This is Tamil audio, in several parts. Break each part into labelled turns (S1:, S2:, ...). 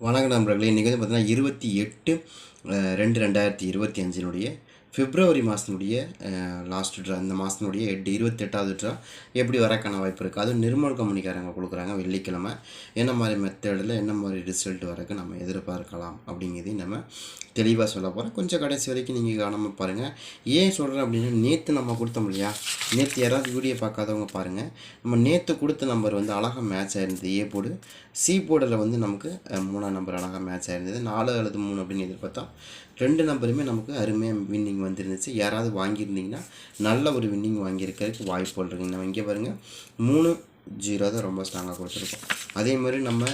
S1: வணக்கம் நண்பர்களே. இன்றைக்கி வந்து பார்த்தீங்கன்னா இருபத்தி எட்டு ரெண்டு ரெண்டாயிரத்தி இருபத்தி அஞ்சினுடைய பிப்ரவரி மாதத்தினுடைய லாஸ்ட் ட்ரா இந்த மாதத்தினுடைய எட்டு இருபத்தெட்டாவது ட்ரா எப்படி வரக்கான வாய்ப்பு இருக்குது அதுவும் நிர்மல் கம்பெனிக்காரங்க கொடுக்குறாங்க வெள்ளிக்கிழமை. என்ன மாதிரி மெத்தடில் என்ன மாதிரி ரிசல்ட் வரக்கு நம்ம எதிர்பார்க்கலாம் அப்படிங்கிறதையும் நம்ம தெளிவாக சொல்ல போகிறோம் கொஞ்சம் கடைசி வரைக்கும் நீங்கள் கவனமாக பாருங்கள் ஏன் சொல்கிறேன் அப்படின்னா நேற்று நம்ம கொடுத்தோம் இல்லையா? நேற்று யாராவது வீடியோ பார்க்காதவங்க பாருங்கள் நம்ம நேற்று கொடுத்த நம்பர் வந்து அழகாக மேட்ச் ஆயிருந்தது. ஏ போர்டு சி போர்டில் வந்து நமக்கு மூணாம் நம்பர் அழகாக மேட்ச் ஆயிருந்தது. நாலு அல்லது மூணு அப்படின்னு எதிர்பார்த்தோம். ரெண்டு நம்பருமே நமக்கு அருமையாக வின்னிங் வந்துருந்துச்சு. யாராவது வாங்கியிருந்தீங்கன்னா நல்ல ஒரு வின்னிங் வாங்கியிருக்கிறதுக்கு வாய்ப்புகள் இருக்குங்க நம்ம இங்கே பாருங்கள் மூணு ஜீரோ தான் ரொம்ப ஸ்ட்ராங்காக கொடுத்துருக்கோம். அதே மாதிரி நம்ம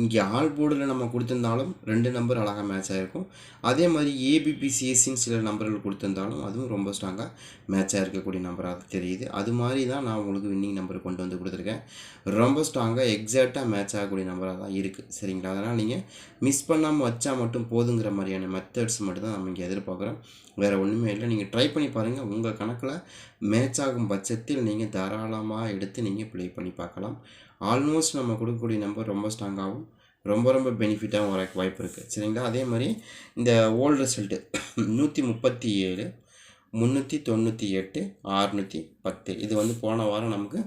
S1: இங்கே ஆல் போர்டில் நம்ம கொடுத்துருந்தாலும் ரெண்டு நம்பர் அழகாக மேட்ச் ஆகிருக்கும் அதே மாதிரி ஏபிபிசிஎஸ்சின்னு சில நம்பர்கள் கொடுத்துருந்தாலும் அதுவும் ரொம்ப ஸ்ட்ராங்காக மேட்ச் ஆகிருக்கக்கூடிய நம்பராக தெரியுது. அது மாதிரி தான் நான் உங்களுக்கு வின்னிங் நம்பர் கொண்டு வந்து கொடுத்துருக்கேன். ரொம்ப ஸ்ட்ராங்காக எக்ஸாக்டாக மேட்ச் ஆகக்கூடிய நம்பராக தான் இருக்குது சரிங்களா? அதனால் நீங்கள் மிஸ் பண்ணாமல் வச்சா மட்டும் போதுங்கிற மாதிரியான மெத்தட்ஸ் மட்டும் தான் நம்ம இங்கே எதிர்பார்க்குறோம். வேறு ஒன்றுமே இல்லை. நீங்கள் ட்ரை பண்ணி பாருங்கள் உங்கள் கணக்கில் மேட்ச் ஆகும் பட்சத்தில் நீங்கள் தாராளமாக எடுத்து நீங்கள் ப்ளே பண்ணி பார்க்கலாம். ஆல்மோஸ்ட் நம்ம கொடுக்கக்கூடிய நம்பர் ரொம்ப ஸ்ட்ராங்காகவும் ரொம்ப ரொம்ப பெனிஃபிட்டாகவும் வர வாய்ப்பு இருக்குது சரிங்களா? அதே மாதிரி இந்த ஓல்டு ரிசல்ட்டு நூற்றி முப்பத்தி ஏழு முந்நூற்றி தொண்ணூற்றி எட்டு ஆறுநூற்றி பத்து. இது வந்து போன வாரம் நமக்கு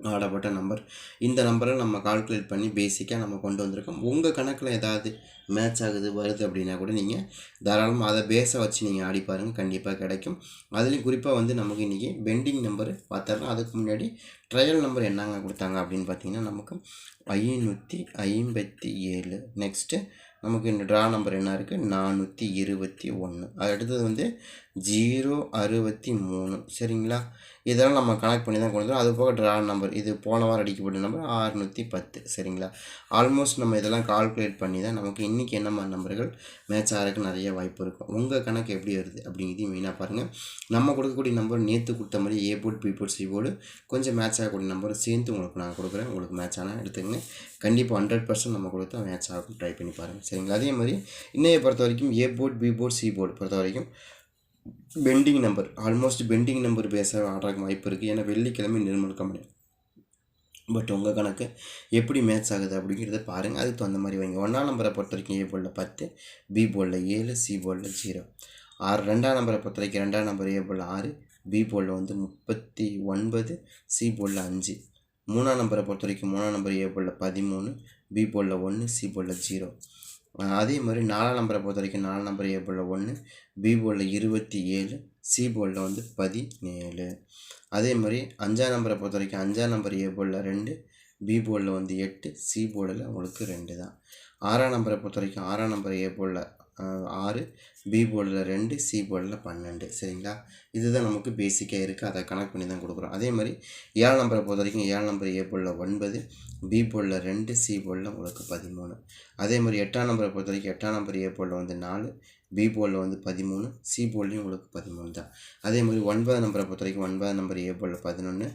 S1: ஆடப்பட்ட நம்பர் இந்த நம்பரை நம்ம கால்குலேட் பண்ணி பேசிக்காக நம்ம கொண்டு வந்திருக்கோம். உங்கள் கணக்கில் ஏதாவது மேட்ச் ஆகுது வருது அப்படின்னா கூட நீங்கள் தாராளமாக அதை பேஸை வச்சு நீங்கள் ஆடி பாருங்கள் கண்டிப்பாக கிடைக்கும். அதுலேயும் குறிப்பாக வந்து நமக்கு இன்றைக்கி பெண்டிங் நம்பர் பார்த்தாலும் அதுக்கு முன்னாடி ட்ரையல் நம்பர் என்னங்க கொடுத்தாங்க அப்படின்னு பார்த்தீங்கன்னா நமக்கு ஐநூற்றி ஐம்பத்தி ஏழு. நெக்ஸ்ட்டு நமக்கு இந்த ட்ரா நம்பர் என்ன இருக்குது நானூற்றி இருபத்தி ஒன்று அடுத்தது வந்து ஜீரோ அறுபத்தி மூணு. சரிங்களா? இதெல்லாம் நம்ம கனெக்ட் பண்ணி தான் கொண்டு வந்துடும் அது போக ட்ரா நம்பர் இது போன வாரம் அடிக்கப்பட்ட நம்பர் ஆறுநூற்றி பத்து. சரிங்களா? ஆல்மோஸ்ட் நம்ம இதெல்லாம் கால்குலேட் பண்ணி தான் நமக்கு இன்றைக்கி என்ன மாதிரி நம்பர்கள் மேட்ச் ஆகிறதுக்கு நிறைய வாய்ப்பு இருக்கும். உங்கள் கணக்கு எப்படி வருது அப்படிங்கிறதையும் மெயினாக பாருங்கள் நம்ம கொடுக்கக்கூடிய நம்பர் நேற்று கொடுத்த மாதிரி A board B board C board கொஞ்சம் மேட்ச் ஆகக்கூடிய நம்பர் சேர்த்து உங்களுக்கு நான் கொடுக்குறேன். உங்களுக்கு மேட்ச் ஆனால் எடுத்துக்கங்க. கண்டிப்பாக ஹண்ட்ரட் பர்சன்ட் நம்ம கொடுத்தா மேட்ச் ஆகும் ட்ரை பண்ணி பாருங்கள் சரிங்களா? அதே மாதிரி இன்னையை பொறுத்த வரைக்கும் A board B board C board பொறுத்த வரைக்கும் pending number almost pending number பேச ஆடுறதுக்கு வாய்ப்பு இருக்குது ஏன்னா வெள்ளிக்கிழமை நிர்மல் கம்பெனி. பட் உங்கள் கணக்கு எப்படி மேட்ச் ஆகுது அப்படிங்கிறத பாருங்கள் அதுக்கு தகுந்த மாதிரி வைங்க. ஒன்றாம் நம்பரை பொறுத்த வரைக்கும் ஏ போலில் பத்து பி போலில் ஏழு சி போலில் ஜீரோ. ஆறு ரெண்டாம் நம்பரை பொறுத்த வரைக்கும் ரெண்டாம் நம்பர் ஏ போலில் ஆறு பி போலில் வந்து முப்பத்தி ஒன்பது சி போலில் அஞ்சு. மூணாம் நம்பரை பொறுத்த வரைக்கும் மூணாம் நம்பர் ஏ போலில் பதிமூணு பி போலில் ஒன்று சி போலில் ஜீரோ. அதே மாதிரி நாலாம் நம்பரை பொறுத்த வரைக்கும் நாலாம் நம்பர் ஏ ஒன்று பி போர்டில் இருபத்தி ஏழு சி போர்டில் வந்து பதினேழு. அதே மாதிரி அஞ்சாம் நம்பரை பொறுத்த வரைக்கும் அஞ்சாம் நம்பர் ஏ ரெண்டு பி போர்டில் வந்து எட்டு சி போர்டில் உங்களுக்கு ரெண்டு தான். ஆறாம் நம்பரை பொறுத்த வரைக்கும் ஆறாம் நம்பர் ஏ ஆறு பி போர்டில் ரெண்டு சி போர்டில் பன்னெண்டு. சரிங்களா? இதுதான் நமக்கு பேசிக்காக இருக்குது அதை கனெக்ட் பண்ணி தான் கொடுக்குறோம். அதே மாதிரி ஏழு நம்பரை பொறுத்த வரைக்கும் ஏழு நம்பர் ஏ போர்டில் ஒன்பது பி போர்டில் ரெண்டு சி போர்டில் உங்களுக்கு பதிமூணு. அதே மாதிரி எட்டாம் நம்பரை பொறுத்த வரைக்கும் எட்டாம் நம்பர் ஏ போர்டில் வந்து நாலு பி போர்டில் வந்து பதிமூணு சி போர்ட்லேயும் உங்களுக்கு பதிமூணு தான். அதே மாதிரி ஒன்பது நம்பரை பொறுத்த வரைக்கும் ஒன்பது நம்பர் ஏ போர்டில் பதினொன்று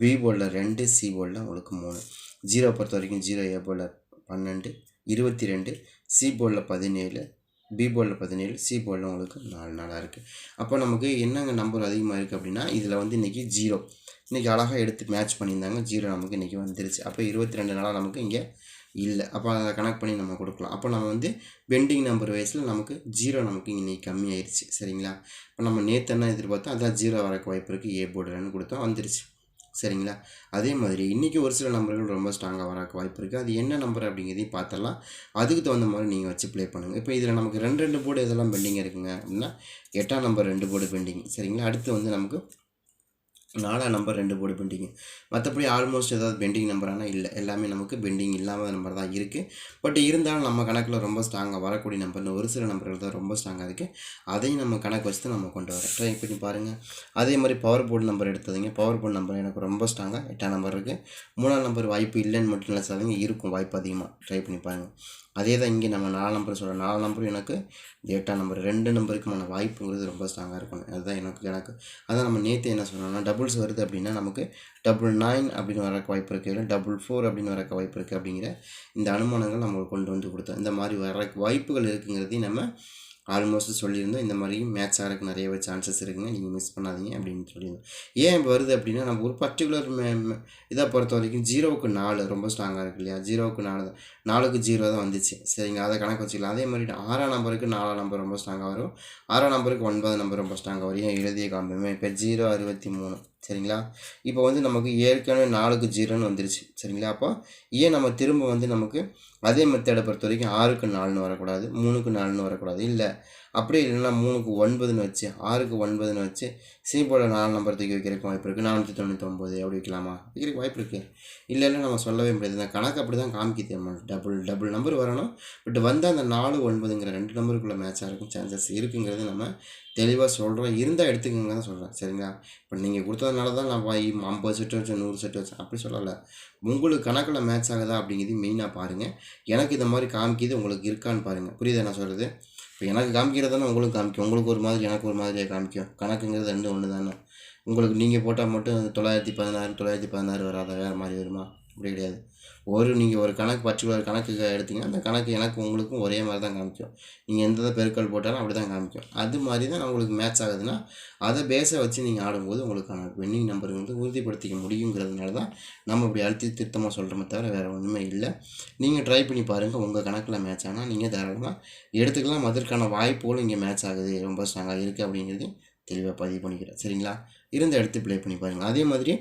S1: பி போர்டில் ரெண்டு சி போர்டில் உங்களுக்கு மூணு. ஜீரோ பொறுத்த வரைக்கும் ஜீரோ ஏ போர்டில் பன்னெண்டு இருபத்தி ரெண்டு சி போர்டில் பதினேழு பி போலில் பதினேழு சி போலில் உங்களுக்கு நாலு நாளாக இருக்குது அப்போ நமக்கு என்னங்க நம்பர் அதிகமாக இருக்குது அப்படின்னா இதில் வந்து இன்றைக்கி ஜீரோ இன்றைக்கி அழகாக எடுத்து மேட்ச் பண்ணியிருந்தாங்க ஜீரோ நமக்கு இன்றைக்கி வந்துருச்சு. அப்போ இருபத்தி ரெண்டு நாளாக நமக்கு இங்கே இல்லை. அப்போ அதை கனெக்ட் பண்ணி நம்ம கொடுக்கலாம். அப்போ நம்ம வந்து பெண்டிங் நம்பர் வயசில் நமக்கு ஜீரோ நமக்கு இன்றைக்கி கம்மியாயிருச்சு. சரிங்களா? இப்போ நம்ம நேற்று என்ன எதிர்பார்த்தோம்? அதான் ஜீரோ வரக்கு வாய்ப்பு இருக்குது ஏ போர்டுலன்னு கொடுத்தோம் வந்துருச்சு. சரிங்களா? அதே மாதிரி இன்றைக்கி ஒரு சில நம்பர்கள் ரொம்ப ஸ்ட்ராங்காக வரக்கு வாய்ப்பு இருக்குது அது என்ன நம்பர் அப்படிங்கிறதையும் பார்த்தலாம் அதுக்கு தகுந்த மாதிரி நீங்கள் வச்சு ப்ளே பண்ணுங்கள் இப்போ இதில் நமக்கு ரெண்டு ரெண்டு போர்டு இதெல்லாம் பெண்டிங் இருக்குங்க அப்படின்னா எட்டாம் நம்பர் ரெண்டு போர்டு பெண்டிங் சரிங்களா? அடுத்து வந்து நமக்கு நாலாம் நம்பர் ரெண்டு போர்டு பெண்டிங்கு மற்றபடி ஆல்மோஸ்ட் ஏதாவது பெண்டிங் நம்பரானால் இல்லை. எல்லாமே நமக்கு பெண்டிங் இல்லாமல் நம்பர் தான் இருக்குது பட் இருந்தாலும் நம்ம கணக்கில் ரொம்ப ஸ்ட்ராங்காக வரக்கூடிய நம்பர்னு ஒரு சில நம்பர்கள் தான் ரொம்ப ஸ்ட்ராங்காக இருக்குது அதையும் நம்ம கணக்கு வச்சு தான் நம்ம கொண்டு வரோம் ட்ரை பண்ணி பாருங்கள் அதே மாதிரி பவர் போர்டு நம்பர் எடுத்ததுங்க பவர் போர்டு நம்பர் எனக்கு ரொம்ப ஸ்ட்ராங்காக எட்டாம் நம்பர் இருக்குது மூணாம் நம்பர் வாய்ப்பு இல்லைன்னு மட்டும் இல்லை சாதிங்க இருக்கும் வாய்ப்பு அதிகமாக ட்ரை பண்ணி பாருங்கள் அதே தான் இங்கே நம்ம நாலு நம்பர் சொல்கிறோம் நாலு நம்பர் எனக்கு எட்டாம் நம்பர் ரெண்டு நம்பருக்குமான வாய்ப்புங்கிறது ரொம்ப ஸ்ட்ராங்காக இருக்கணும். அதுதான் எனக்கு எனக்கு அதான் நம்ம நேற்று என்ன சொன்னோம்னா டபுள்ஸ் வருது அப்படின்னா நமக்கு டபுள் நைன் அப்படின்னு வரக்கு வாய்ப்பு இருக்குது இல்லை டபுள் ஃபோர் அப்படின்னு வரக்கு வாய்ப்பு இருக்குது அப்படிங்கிற இந்த அனுமானங்கள் நம்ம கொண்டு வந்து கொடுத்தோம். இந்த மாதிரி வர வாய்ப்புகள் இருக்குங்கிறதையும் நம்ம ஆல்மோஸ்ட் சொல்லியிருந்தோம் இந்த மாதிரி மேட்ச் ஆகிறதுக்கு நிறையவே சான்சஸ் இருக்குங்க நீங்கள் மிஸ் பண்ணாதீங்க அப்படின்னு சொல்லியிருந்தோம். ஏன் இப்போ வருது அப்படின்னா நம்ம ஒரு பர்டிகுலர் மே இதை பொறுத்த வரைக்கும் ஜீரோவுக்கு நாலு ரொம்ப ஸ்ட்ராங்காக இருக்கு இல்லையா? ஜீரோவுக்கு நாலு தான். நாலுக்கு ஜீரோ தான் வந்துச்சு. சரிங்க அதை கணக்கு வச்சுக்கலாம். அதே மாதிரி ஆறாம் நம்பருக்கு நாலாம் நம்பர் ரொம்ப ஸ்ட்ராங்காக வரும். ஆறாம் நம்பருக்கு ஒன்பது நம்பர் ரொம்ப ஸ்ட்ராங்காக வரும். ஏன் எழுதிய காம்பமே இப்போ ஜீரோ அறுபத்தி மூணு. சரிங்களா? இப்போ வந்து நமக்கு ஏற்கனவே நாலுக்கு ஜீரோன்னு வந்துருச்சு. சரிங்களா? அப்போ ஏன் நம்ம திரும்ப வந்து நமக்கு அதே மெத்தடை பொறுத்த வரைக்கும் ஆறுக்கு நாலுன்னு வரக்கூடாது மூணுக்கு நாலுன்னு வரக்கூடாது? இல்லை அப்படியே இல்லைன்னா மூணுக்கு ஒன்பதுன்னு வச்சு ஆறுக்கு ஒன்பதுன்னு வச்சு சீப்போட நாலு நம்பர் தூக்கி வைக்கிறதுக்கு வாய்ப்பு இருக்குது நானூற்றி தொண்ணூத்தொம்பது அப்படி வைக்கலாமா? வைக்கிறதுக்கு வாய்ப்பு இருக்குது இல்லைன்னா நம்ம சொல்லவே முடியாது. இந்த கணக்கு அப்படி தான் காமிக்கிது நம்ம. டபுள் டபுள் நம்பர் வரணும். பட் வந்து அந்த நாலு ஒன்பதுங்கிற ரெண்டு நம்பருக்குள்ளே மேட்ச் இருக்கும் சான்சஸ் இருக்குங்கிறது நம்ம தெளிவாக சொல்கிறோம் இருந்தால் எடுத்துக்கோங்க தான் சொல்கிறேன் சரிங்களா? இப்போ நீங்கள் கொடுத்ததுனால தான் நான் வாய் ஐம்பது செட்டு வச்சேன் நூறு செட்டு வச்சேன். அப்படி சொல்லலை. உங்களுக்கு கணக்கில் மேட்ச் ஆகுதா அப்படிங்கிறது மெயினாக பாருங்கள் எனக்கு இந்த மாதிரி காமிக்கிது உங்களுக்கு இருக்கான்னு பாருங்கள் புரியுதா நான் சொல்கிறது இப்போ எனக்கு காமிக்கிறதானே உங்களுக்கு காமிக்கும். உங்களுக்கு ஒரு மாதிரி எனக்கு ஒரு மாதிரியாக காமிக்கும். கணக்குங்கிறது ரெண்டு ஒன்று தானே உங்களுக்கு நீங்கள் போட்டால் மட்டும் தொள்ளாயிரத்தி பதினாறு தொள்ளாயிரத்தி பதினாறு வராத? வேறு மாதிரி வருமா? அப்படி கிடையாது. ஒரு நீங்கள் ஒரு கணக்கு பர்டிகுலர் கணக்கு எடுத்தீங்கன்னா அந்த கணக்கு எனக்கு உங்களுக்கும் ஒரே மாதிரி தான் காமிக்கும். நீங்கள் எந்த பெருக்கல் போட்டாலும் அப்படி தான் காமிக்கும். அது மாதிரி தான் உங்களுக்கு மேட்ச் ஆகுதுன்னா அதை பேஸை வச்சு நீங்கள் ஆடும்போது உங்களுக்கான வின்னிங் நம்பர் வந்து உறுதிப்படுத்திக்க முடியுங்கிறதுனால தான் நம்ம இப்படி அழுத்தி திருத்தமாக சொல்கிறோமே தவிர வேறு ஒன்றுமே இல்லை. நீங்கள் ட்ரை பண்ணி பாருங்கள் உங்கள் கணக்கில் மேட்ச் ஆனால் நீங்கள் தாராளமாக எடுத்துக்கலாம். அதற்கான வாய்ப்புகளும் இங்கே மேட்ச் ஆகுது. ரொம்ப ஸ்ட்ராங்காக இருக்குது அப்படிங்கிறது தெளிவாக பதிவு பண்ணிக்கிறேன். சரிங்களா? இருந்த எடுத்து ப்ளே பண்ணி பாருங்கள் அதே மாதிரி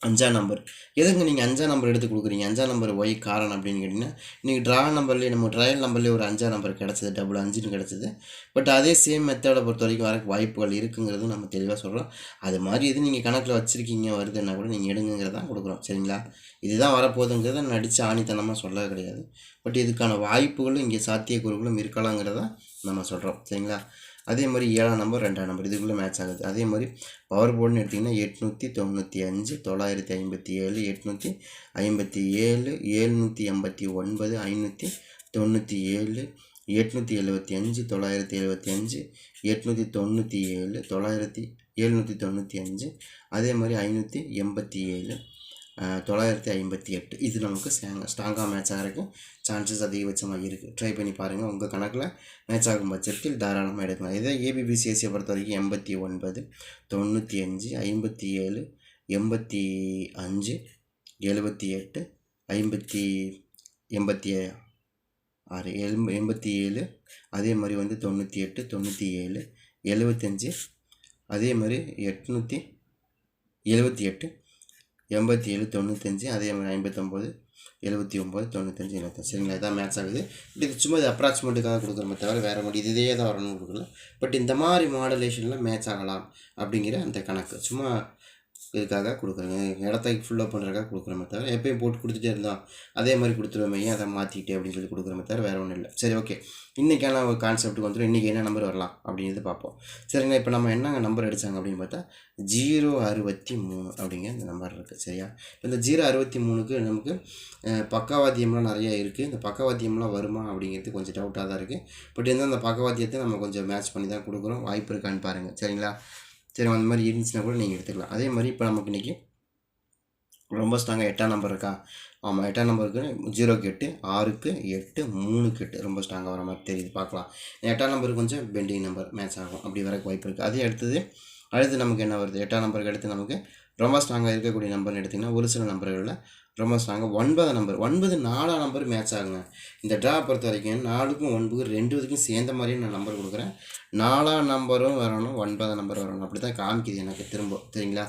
S1: அஞ்சாம் நம்பர். எதுங்க நீங்கள் அஞ்சாம் நம்பர் எடுத்து கொடுக்குறீங்க? அஞ்சாம் நம்பர் ஒய் காரணம் அப்படின்னு கேட்டிங்கன்னா நீங்கள் ட்ரா நம்பர்லேயே நம்ம ட்ரையல் நம்பர்லேயே ஒரு அஞ்சாம் நம்பர் கிடச்சிது டபுள் அஞ்சுன்னு கிடச்சிது. பட் அதே சேம் மெத்தடை பொறுத்த வரைக்கும் வர வாய்ப்புகள் இருக்குங்கிறது நம்ம தெளிவாக சொல்கிறோம் அது மாதிரி எது நீங்கள் கணக்கில் வச்சுருக்கீங்க வருதுன்னா கூட நீங்கள் எடுங்கிறதான் கொடுக்குறோம். சரிங்களா? இதுதான் வரப்போகுதுங்கிறத நடித்து ஆணித்தனமாக சொல்ல கிடையாது. பட் இதுக்கான வாய்ப்புகளும் இங்கே சாத்தியக்கூறுகளும் இருக்கலாங்கிறத நம்ம சொல்கிறோம் சரிங்களா? அதே மாதிரி ஏழாம் நம்பர் ரெண்டாம் நம்பர் இதுக்குள்ளே மேட்ச் ஆகுது. அதே மாதிரி பவர் போர்டுன்னு எடுத்திங்கன்னா எட்நூற்றி தொண்ணூற்றி அஞ்சு தொள்ளாயிரத்தி ஐம்பத்தி ஏழு எட்நூற்றி ஐம்பத்தி ஏழு ஏழ்நூற்றி எண்பத்தி ஒன்பது ஐநூற்றி தொண்ணூற்றி ஏழு எட்நூற்றி எழுபத்தி அஞ்சு தொள்ளாயிரத்தி எழுபத்தி அஞ்சு எட்நூற்றி தொண்ணூற்றி ஏழு தொள்ளாயிரத்தி எழுநூற்றி தொண்ணூற்றி அஞ்சு அதே மாதிரி ஐநூற்றி எண்பத்தி ஏழு தொள்ளாயிரத்தி ஐம்பத்தி எட்டு. இது நமக்கு ஸ்ட்ராங்காக மேட்ச் ஆகிறதுக்கு சான்சஸ் அதிகபட்சமாக இருக்குது ட்ரை பண்ணி பாருங்கள் உங்கள் கணக்கில் மேட்ச் ஆகும் பட்சத்தில் தாராளமாக எடுக்கலாம். இதே ஏபிபிசிஎஸ்சியை பொறுத்த வரைக்கும் எண்பத்தி ஒன்பது தொண்ணூற்றி அஞ்சு ஐம்பத்தி ஏழு எண்பத்தி அஞ்சு எழுபத்தி எட்டு ஐம்பத்தி எண்பத்தி ஆறு எல் எண்பத்தி ஏழு அதே மாதிரி வந்து தொண்ணூற்றி எட்டு தொண்ணூற்றி ஏழு எழுபத்தஞ்சி அதே மாதிரி எட்நூற்றி எழுபத்தி எட்டு எண்பத்தி ஏழு தொண்ணூத்தஞ்சு அதே மாதிரி ஐம்பத்தொம்போது எழுபத்தி ஒம்பது தொண்ணூத்தஞ்சு எழுபத்தஞ்சு சரிங்களா? இதான் மேட்ச் ஆகுது. பட் இது சும்மா இது அப்ராக்சிமேட்டுக்காக கொடுக்குறோமே தவிர வேறு மாதிரி இதே தான் வரணும்னு கொடுக்கல. பட் இந்த மாதிரி மாடலேஷனில் மேட்ச் ஆகலாம் அப்படிங்கிற அந்த கணக்கு. சும்மா இதுக்காக கொடுக்குறேங்க. இடத்த ஃபுல்லாக பண்ணுறக்காக கொடுக்குறோமே தவிர எப்பயும் போட்டு கொடுத்துட்டே இருந்தோம் அதே மாதிரி கொடுத்துருவோமே ஏன் அதை மாற்றிக்கிட்டே அப்படின்னு சொல்லி கொடுக்குறமே தவிர வேறு ஒன்றும் இல்லை. சரி ஓகே இன்றைக்கான ஒரு கான்செப்ட்டுக்கு வந்துடும் இன்றைக்கி என்ன நம்பர் வரலாம் அப்படிங்கிறது பார்ப்போம். சரிங்க இப்போ நம்ம என்னங்க நம்பர் அடித்தாங்க அப்படின்னு பார்த்தா ஜீரோ அறுபத்தி மூணு அப்படிங்கிற இந்த நம்பர் இருக்குது சரியா? இப்போ இந்த ஜீரோ அறுபத்தி மூணுக்கு நமக்கு பக்கவாத்தியம்லாம் நிறையா இருக்குது இந்த பக்கவாத்தியம்லாம் வருமா அப்படிங்கிறது கொஞ்சம் டவுட்டாக தான் இருக்குது பட் இருந்தால் அந்த பக்கவாத்தியத்தை நம்ம கொஞ்சம் மேட்ச் பண்ணி தான் கொடுக்குறோம். வாய்ப்பு இருக்கான்னு பாருங்கள் சரிங்களா? சரி அந்த மாதிரி இருந்துச்சுன்னா கூட நீங்கள் எடுத்துக்கலாம். அதே மாதிரி இப்போ நமக்கு இன்றைக்கி ரொம்ப ஸ்ட்ராங்காக எட்டாம் நம்பர் இருக்கா? ஆமாம் எட்டாம் நம்பருக்கு ஜீரோக்கு எட்டு ஆறுக்கு எட்டு மூணுக்கு எட்டு ரொம்ப ஸ்ட்ராங்காக வர மாதிரி தெரியுது. பார்க்கலாம். எட்டாம் நம்பருக்கு கொஞ்சம் பெண்டிங் நம்பர் மேட்ச் ஆகும். அப்படி வரக்கு வாய்ப்பு இருக்குது அதே அடுத்தது அடுத்து நமக்கு என்ன வருது? எட்டாம் நம்பருக்கு அடுத்து நமக்கு ரொம்ப ஸ்ட்ராங்காக இருக்கக்கூடிய நம்பர்னு எடுத்திங்கன்னா ஒரு சில நம்பர்களில் ரொம்ப ஸ்ட்ராங்காக ஒன்பதாம் நம்பர் ஒன்பது நாலாம் நம்பர் மேட்ச் ஆகுங்க. இந்த ட்ரா பொறுத்த வரைக்கும் நாலுக்கும் ஒன்பது ரெண்டு இதுக்கும் சேர்ந்த மாதிரியே நான் நம்பர் கொடுக்குறேன். நாலாம் நம்பரும் வரணும் ஒன்பதாம் நம்பர் வரணும். அப்படி தான் காமிக்குது எனக்கு திரும்ப சரிங்களா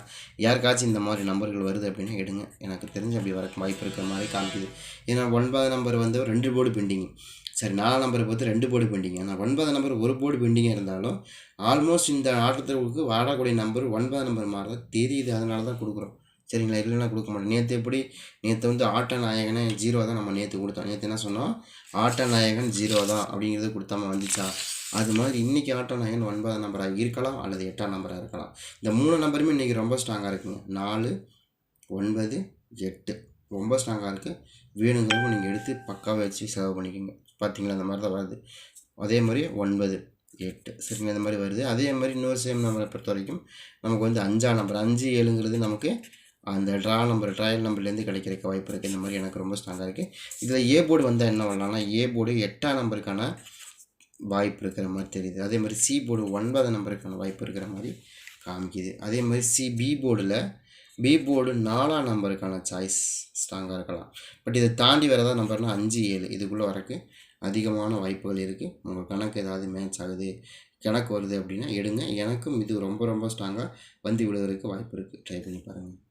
S1: யாருக்காச்சும் இந்த மாதிரி நம்பர்கள் வருது அப்படின்னா எடுங்க. எனக்கு தெரிஞ்சு அப்படி வர வாய்ப்பு இருக்கிற மாதிரி காமிக்குது. ஏன்னா ஒன்பதாம் நம்பர் வந்து ரெண்டு போர்டு பெண்டிங் சரி நாலாம் நம்பர் பார்த்து ரெண்டு போர்டு பெண்டிங்க ஆனால் ஒன்பதாம் நம்பர் ஒரு போர்டு பெண்டிங்காக இருந்தாலும் ஆல்மோஸ்ட் இந்த ஆட்டத்திற்கு வாடக்கூடிய நம்பர் ஒன்பதாம் நம்பர் மாதிரி தெரியுது அதனால தான் கொடுக்குறோம். சரிங்களா? இல்லைன்னா கொடுக்க மாட்டோம் நேற்று எப்படி? நேற்று வந்து ஆட்ட நாயகனை ஜீரோ தான் நம்ம நேற்று கொடுத்தோம். நேற்று என்ன சொன்னோம்? ஆட்ட நாயகன் ஜீரோ தான் அப்படிங்கிறது கொடுத்தாம வந்துச்சா? அது மாதிரி இன்றைக்கி ஆட்ட நாயகன் ஒன்பதாம் நம்பராக இருக்கலாம் அல்லது எட்டாம் நம்பராக இருக்கலாம். இந்த மூணு நம்பருமே இன்றைக்கி ரொம்ப ஸ்ட்ராங்காக இருக்குங்க. நாலு ஒன்பது எட்டு. ரொம்ப ஸ்ட்ராங்காக இருக்குது வேணுங்கிறவங்க நீங்கள் எடுத்து பக்காவாக வச்சு செலவு பண்ணிக்கோங்க. பார்த்தீங்களா? அந்த மாதிரி தான் வருது. அதே மாதிரி ஒன்பது எட்டு. சரிங்களா இந்த மாதிரி வருது. அதே மாதிரி இன்னொரு சேம் நம்பரை பொறுத்த வரைக்கும் நமக்கு வந்து அஞ்சாம் நம்பர் அஞ்சு ஏழுங்கிறது நமக்கு அந்த ட்ரா நம்பர் ட்ரையல் நம்பர்லேருந்து கிடைக்கிறக்க வாய்ப்பு இருக்குது இந்த மாதிரி எனக்கு ரொம்ப ஸ்ட்ராங்காக இருக்குது இதில் ஏ போர்டு வந்தால் என்ன பண்ணலாம்னா ஏ போர்டு எட்டாம் நம்பருக்கான வாய்ப்பு இருக்கிற மாதிரி தெரியுது. அதே மாதிரி சி போர்டு ஒன்பது நம்பருக்கான வாய்ப்பு இருக்கிற மாதிரி காமிக்குது. அதே மாதிரி சி பி போர்டில் பி போர்டு நாலாம் நம்பருக்கான சாய்ஸ் ஸ்ட்ராங்காக இருக்கலாம். பட் இதை தாண்டி வரதா நம்பர்னால் அஞ்சு ஏழு. இதுக்குள்ளே வரக்கு அதிகமான வாய்ப்புகள் இருக்குது உங்கள் கணக்கு ஏதாவது மேட்ச் ஆகுது கணக்கு வருது அப்படின்னா எடுங்க. எனக்கும் இது ரொம்ப ரொம்ப ஸ்ட்ராங்காக வந்து விடுவதற்கு வாய்ப்பு இருக்குது ட்ரை பண்ணி பாருங்கள்